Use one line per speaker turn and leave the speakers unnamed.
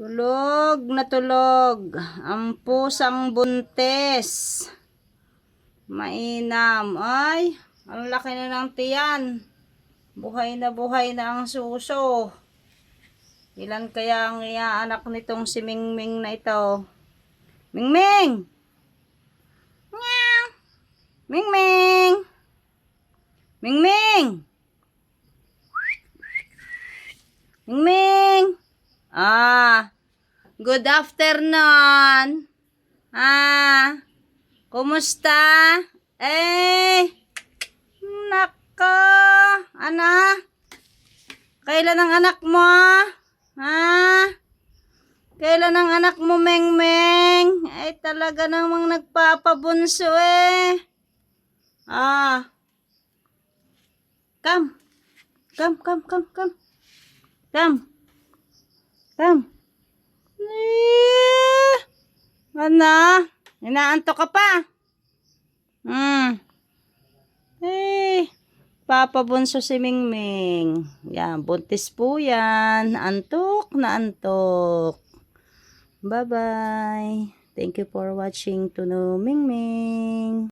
Tulog na tulog. Ang pusang buntes. Mainam. Ay, ang laki na ng tiyan. Buhay na buhay na ang suso. Ilan kaya ang iaanak nitong si Mingming na ito? Mingming! Meow! Mingming! Mingming! Mingming! Ah, good afternoon. Ah, kumusta? Eh, nako, ana, kailan ang anak mo? Ha? Kailan ang anak mo, Meng Meng? Ay, talaga namang nagpapabunso eh. Ah. Come. Come, come, come, come. Come. Come. Eh, ano? Inaantok ka pa? Hmm. Eh, papabunso si Mingming. Yan, buntis po yan. Antok na antok. Bye-bye. Thank you for watching Tuno Mingming.